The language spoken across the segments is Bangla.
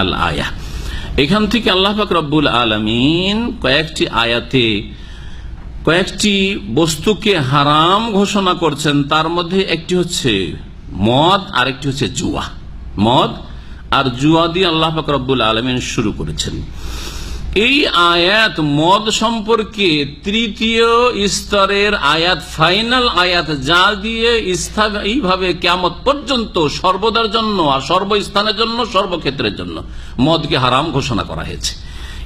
আল আয়া এখান থেকে আল্লাহ পাক রব্বুল আলমিন কয়েকটি আয়াতে, কয়েকটি বস্তুকে হারাম ঘোষণা করছেন। তার মধ্যে একটি হচ্ছে মদ আর একটি হচ্ছে জুয়া। মদ আর জুয়া দিয়ে আল্লাহ পাক রব্বুল আলমিন শুরু করেছেন। এই আয়াত মদ সম্পর্কে তৃতীয় স্তরের আয়াত, ফাইনাল আয়াত, যা দিয়ে এইভাবে কেমত পর্যন্ত সর্বদার জন্য আর সর্বস্থানের জন্য, সর্বক্ষেত্রের জন্য মদকে হারাম ঘোষণা করা হয়েছে।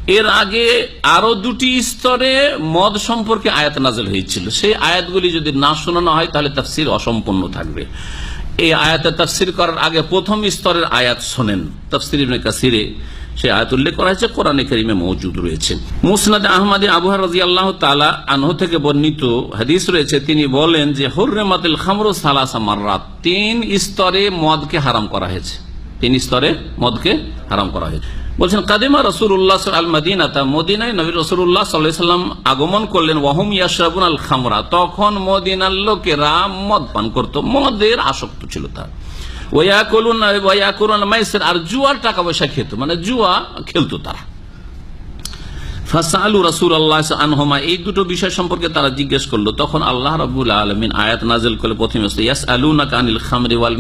এর আগে আরও দুটি স্তরে মদ সম্পর্কে আয়াত নাজল হয়েছিল। সেই আয়াতগুলি যদি না শোনানো হয়, তাহলে তার তাফসির অসম্পূর্ণ থাকবে। এই আয়াতে তাফসির করার আগে প্রথম স্তরের আয়াত শোনেন তাফসির কাসিরে। সে আয়াত উল্লেখ করা হয়েছে, কোরআনে করিমে মৌজুদ রয়েছে। মুসনাদ আহমদে আবুহার রাজি আল্লাহ তালা আনহ থেকে বর্ণিত হাদিস রয়েছে, তিনি বলেন যে, হর্রেমাতিল খামরু সালাসা মাররাত। তিন স্তরে মদকে হারাম করা হয়েছে। তিন স্তরে মদকে হারাম করা হয়েছে। বলছেন, কাদিমা রসুল্লাহ আল মদিনা তা মদিনায় নবী রসুল্লাহ সাল্লাম আগমন করলেন, ওয়াহুম ইয়াসরাবুন আল খামরা তখন মদিনার লোকেরা মদ পান করতো, মদের আসক্ত ছিল তার। আর জুয়ার টাকা পয়সা খেত। মানে জুয়া খেলতো তারা। ফাসালু রাসুল আল্লাহ আনহমা, এই দুটো বিষয় সম্পর্কে তারা জিজ্ঞেস করল। তখন আল্লাহ রবুল আয়াত নাজেল করলে প্রথমে ইয়াস আলুনা কানিল খামরি ওয়াল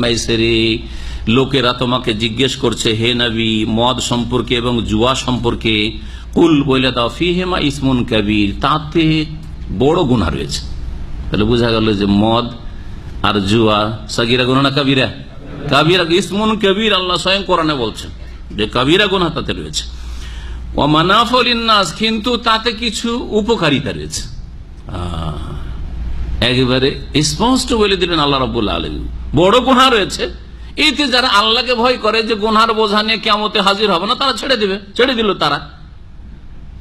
লোকেরা তোমাকে জিজ্ঞেস করছে, হে নবী, মদ সম্পর্কে এবং জুয়া সম্পর্কে? কুল বলে দাও ফি হেমা ইসমুন কবির। তাতে বড় গুণা রয়েছে। তাহলে বোঝা গেল যে মদ আর জুয়া, সগিরা গুনা না কাবিরা? কাবিরা, ইসমুন কবির, আল্লাহ স্বয়ং কোরআনে বলছেন যে কাবিরা গুনা তাতে রয়েছে। অমানাফল ইন্নাস কিন্তু তাতে কিছু উপকারিতা রয়েছে। একেবারে স্পষ্ট বলে দিলেন আল্লাহ রবুল্লা আলম বড় গুণা রয়েছে। এতে যারা আল্লাহকে ভয় করে যে গুনহার বোঝা নিয়ে কেমতে হাজির হবে না, তারা ছেড়ে দিবে, ছেড়ে দিল তারা।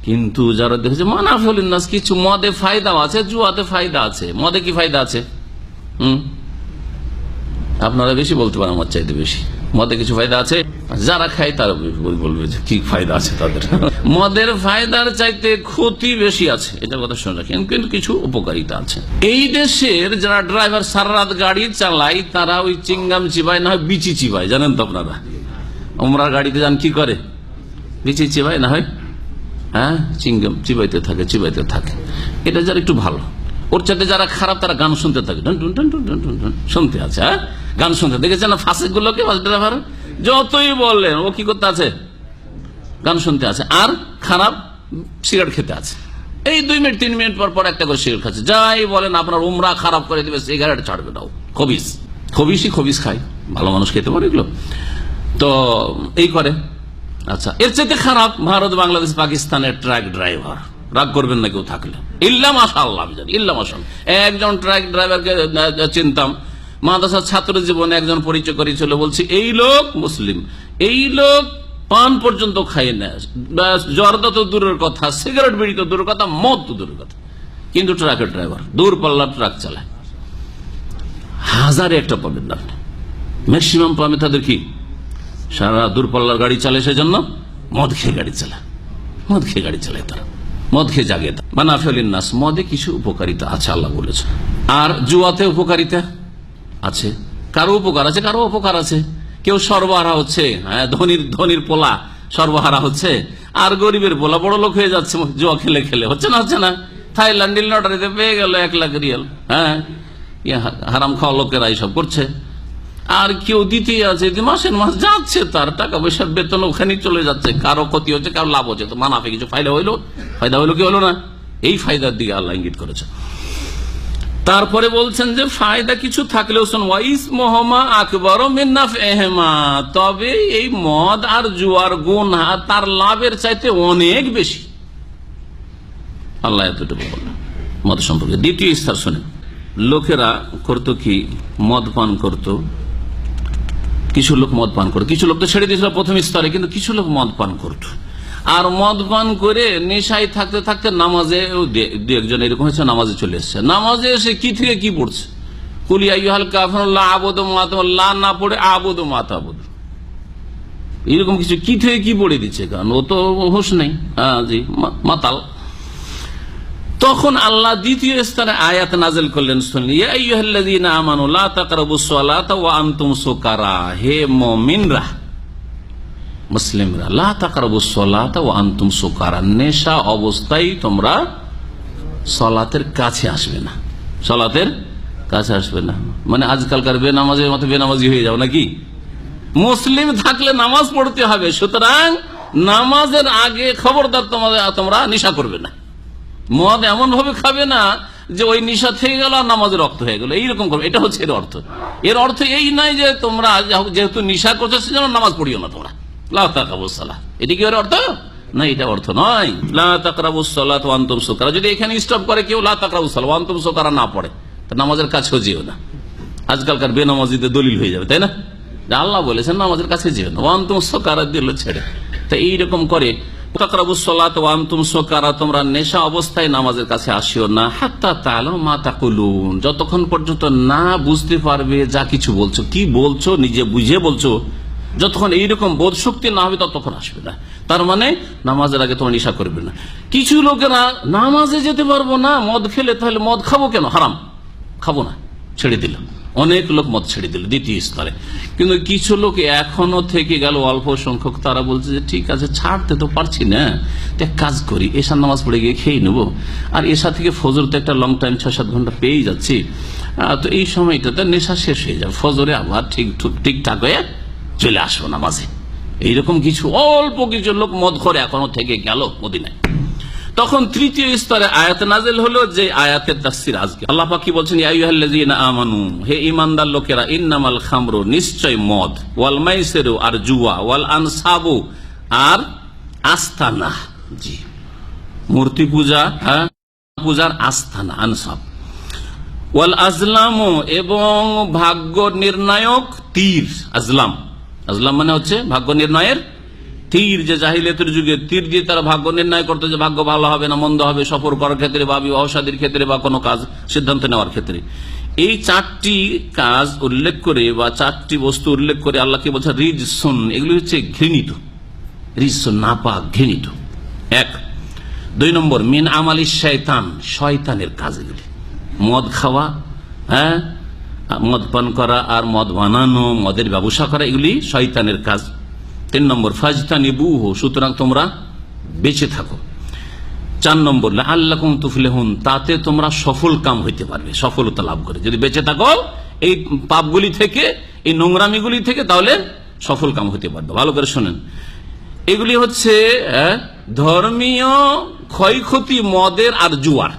কিন্তু যারা দেখেছে মানাফল ইন্নাস কিছু মদে ফায়দা আছে, জুয়াতে ফায়দা আছে। মদে কি ফায়দা আছে? হুম? আপনারা বেশি বলতে পারেন, আমার চাইতে বেশি। মদে কিছু ফায়দা আছে? যারা খায় তারা বল- বলবে যে কি ফায়দা আছে তাদের। মদের ফায়দার চাইতে ক্ষতি বেশি আছে। এটা কথা শুনে রাখেন, কিন্তু কিছু উপকারিতা আছে। এই দেশের যারা ড্রাইভার সারা রাত গাড়ি চালায়, তারা ওই চিঙ্গাম চিবায়, না হয় বিচি চিবায়, জানেন তো আপনারা? ওমরা গাড়িতে যান, কি করে? বিচি চিবায়, না হয়? হ্যাঁ? চিঙ্গাম চিবাইতে থাকে চিবাইতে থাকে। এটা যারা একটু ভালো। ওর চাইতে যারা খারাপ, তারা গান শুনতে থাকে। শুনতে আছে হ্যাঁ? গান শুনতে। দেখেছেন না ফাঁসে গুলোকে বাস ড্রাইভার? যতই বললেন, ও কি করতে আছে? গান শুনতে আছে। আর খারাপ, সিগারেট খেতে আছে। এই দুই মিনিট, তিন মিনিট পর পর একটা করে সিগারেট খাচ্ছে। যাই বলেন, আপনার উমরা খারাপ করে দিবে, সিগারেট ছাড়বে নাও খবিস। খবিসই খবিস খায়। ভালো মানুষ খেতে পারে এগুলো। তো এই করে। আচ্ছা এর চাইতে খারাপ, ভারত, বাংলাদেশ, পাকিস্তানের ট্রাক ড্রাইভার। রাগ করবেন না কেউ থাকলে। ইল্লাম মাসা আল্লাহ আমি জানি। ইল্লা মাসা একজন ট্রাক ড্রাইভারকে চিনতাম। মাদ্রাসার ছাত্র জীবনে একজন পরিচয় করেছিল, বলছি, এই লোক মুসলিম, এই লোক পান পর্যন্ত খায় না। জর্দা তো দূরের কথা, সিগারেট বিড়ি তো দূরের কথা, মদ তো দূরের কথা। কিন্তু ট্রাকের ড্রাইভার, দূর পাল্লার ট্রাক চালায়। হাজারে একটা পাবেন না ম্যাক্সিমাম পাবে তাদের কি? সারা দূরপাল্লার গাড়ি চালায় সেজন্য মদ খেয়ে গাড়ি চালায়। মদ খেয়ে গাড়ি চালায় তারা। মদ খেয়ে জাগে মানাফেলিন নাস, মদে কিছু উপকারিতা আছে, আল্লাহ বলেছে আর জুয়াতে উপকারিতা? আছে। কারও উপকার আছে, কারও উপকার আছে। কেউ সর্বহারা হচ্ছে হ্যাঁ ধনির ধনির পোলা সর্বহারা হচ্ছে। আর গরিবের পোলা বড় লোক হয়ে যাচ্ছে, জুয়া খেলে খেলে। হচ্ছে না হচ্ছে না। থাইল্যান্ড লটারিতে পেয়ে গেল এক লাখ রিয়াল হ্যাঁ। হারাম খাওয়া লোকেরা এইসব করছে। আর কেউ দ্বিতীয় আছে মাসের মাস যাচ্ছে তার, টাকা পয়সার বেতন ওখানেই চলে যাচ্ছে। কারও ক্ষতি হচ্ছে, কারও লাভ হচ্ছে। তো মানাফে কিছু ফায়দা হইল? ফায়দা হইল কি হলো না? এই ফায়দার দিকে আল্লাহ ইঙ্গিত করেছে। তারপরে বলছেন যে ফায়দা কিছু থাকলেও শোন ওয়াইস মোহাম্মা আকবর মিন্নাফ এহেমা তবে এই মদ আর জুয়ার গুণ তার লাভের চাইতে অনেক বেশি। আল্লাহ এতটুকু বললেন মদ সম্পর্কে দ্বিতীয় স্তর শোনেন। লোকেরা করতো কি? মদ পান করতো। কিছু লোক মদ পান করতো। কিছু লোক তো ছেড়ে দিয়েছিল প্রথম স্তরে, কিন্তু কিছু লোক মদ পান করতো। আর মদ পান করে নেশায় থাকতে থাকতে নামাজে দু একজন এরকম হয়েছে, নামাজে চলে এসছে। নামাজে এসে কি থেকে কি পড়ছে? কুলিয়া ইহাল কাফরুল্লাহ আবদ মাতাল্লাহ না পড়ে আবদ মাতাবদ এরকম কিছু কি থেকে কি পড়ে দিচ্ছে? কারণ ও তো হোশ নেই। হ্যাঁ জি মাতাল। তখন আল্লাহ দ্বিতীয় স্তরে আয়াত নাজেল করলেন, শুনলেন আমানুল্লাহ তাকরাবু সালাত ওয়া আনতুম সুকারা। হে মুমিনরা মুসলিমরা, লা তাকরাবু সলাত ও আন্তুম সুকারা নেশা অবস্থায় তোমরা সলাতের কাছে আসবে না। সলাতের কাছে আসবে না। মানে আজকালকার বেনামাজের মতো বেনামাজি হয়ে যাও নাকি? মুসলিম থাকলে নামাজ পড়তে হবে, সুতরাং নামাজের আগে খবরদার তোমাদের, তোমরা নিশা করবে না। মদ এমন ভাবে খাবে না যে ওই নিশা থেকে গেল আর নামাজের রক্ত হয়ে গেল। এইরকম করবে। এটা হচ্ছে এর অর্থ। এর অর্থ এই নাই যে তোমরা যেহেতু নিশা করছ, সেজন্য নামাজ পড়িও না তোমরা। করে সুকারা নামাজের যেও না। আজকালকার বেনামাজিতে দলিল হয়ে যাবে, তাই না? আল্লাহ বলেছেন, নামাজের কাছে যেও না। ওয়ান্তম সুকারা দিল ছেড়ে। তা এইরকম করে তোমরা নেশা অবস্থায় নামাজের কাছে না। যতক্ষণ পর্যন্ত না বুঝতে পারবে, যা কিছু বলছো, কি বলছো, নিজে বুঝে বলছো যতক্ষণ এইরকম বোধ শক্তি না হবে, ততক্ষণ আসবে না। তার মানে নামাজের আগে তোমার নেশা করবে না। কিছু লোকেরা নামাজে যেতে পারব না, মদ খেলে তাহলে মদ খাব কেন? হারাম। খাব না। ছেড়ে দিলাম। অনেক লোক মত ছেড়ে দিল দ্বিতীয় স্তরে। কিন্তু কিছু লোক এখনও থেকে গেল অল্প সংখ্যক, তারা বলছে যে, ঠিক আছে, ছাড়তে তো পারছি না। তো এক কাজ করি, এশার নামাজ পড়ে গিয়ে খেয়ে নেব। আর এশা থেকে ফজর তো একটা লং টাইম ছয় সাত ঘণ্টা পেয়েই যাচ্ছি। তো এই সময়টাতে নেশা শেষ হয়ে যাবে। ফজরে আবার ঠিক ঠিকঠাক হয়ে চলে আসব নামাজে। এইরকম কিছু অল্প কিছু লোক মদ করে এখনও থেকে গেল মদিনায়। তখন তৃতীয় স্তরে আয়াত নাজেল হলো যে আয়াতের তাফসির আজকে। আল্লাহ কি বলছেন? আমানু, হে ঈমানদার লোকেরা, ইন্নামাল খামরু নিশ্চয় মদ, ওয়াল মাইসিরু আর জুয়া, ওয়াল আনসাবু আর আস্তানা। জি। মূর্তি পূজা হ্যাঁ? পূজার আস্তানা, আনসাব। ওয়াল আজলাম এবং ভাগ্য নির্ণায়ক তীর, আজলাম। আজলাম মানে হচ্ছে ভাগ্য নির্ণয়ের তীর যে জাহিলিয়াতের যুগে তীর দিয়ে তারা ভাগ্য নির্ণয় করতো যে ভাগ্য ভালো হবে না মন্দ হবে, সফর করার ক্ষেত্রে বা বিবাহ শাদীর ক্ষেত্রে বা কোনো কাজ, সিদ্ধান্ত নেওয়ার ক্ষেত্রে। এই চারটি কাজ উল্লেখ করে বা চারটি বস্তু উল্লেখ করে আল্লাহ কি বলছে রিজ সুন এগুলি হচ্ছে ঘৃণিত। রিজ সুন নাপাক, ঘৃণিত। এক, দুই নম্বর, মিন আমালি শয়তান, শয়তানের কাজ এগুলি। মদ খাওয়া হ্যাঁ? মদ পান করা আর মদ বানানো, মদের ব্যবসা করা, এগুলি শয়তানের কাজ। তিন নম্বর ফাজতা নিবু হো সুতরাং তোমরা বেঁচে থাকো। চার নম্বর আল্লাহ তুফলেহুন, তাতে তোমরা সফল কাম হইতে পারবে, সফলতা লাভ করে। যদি বেঁচে থাকো, এই পাপগুলি থেকে, এই নোংরামিগুলি থেকে, তাহলে সফল কাম হতে পারবে। ভালো করে শোনেন। এগুলি হচ্ছে ধর্মীয় ক্ষয়ক্ষতি মদের আর জুয়ার।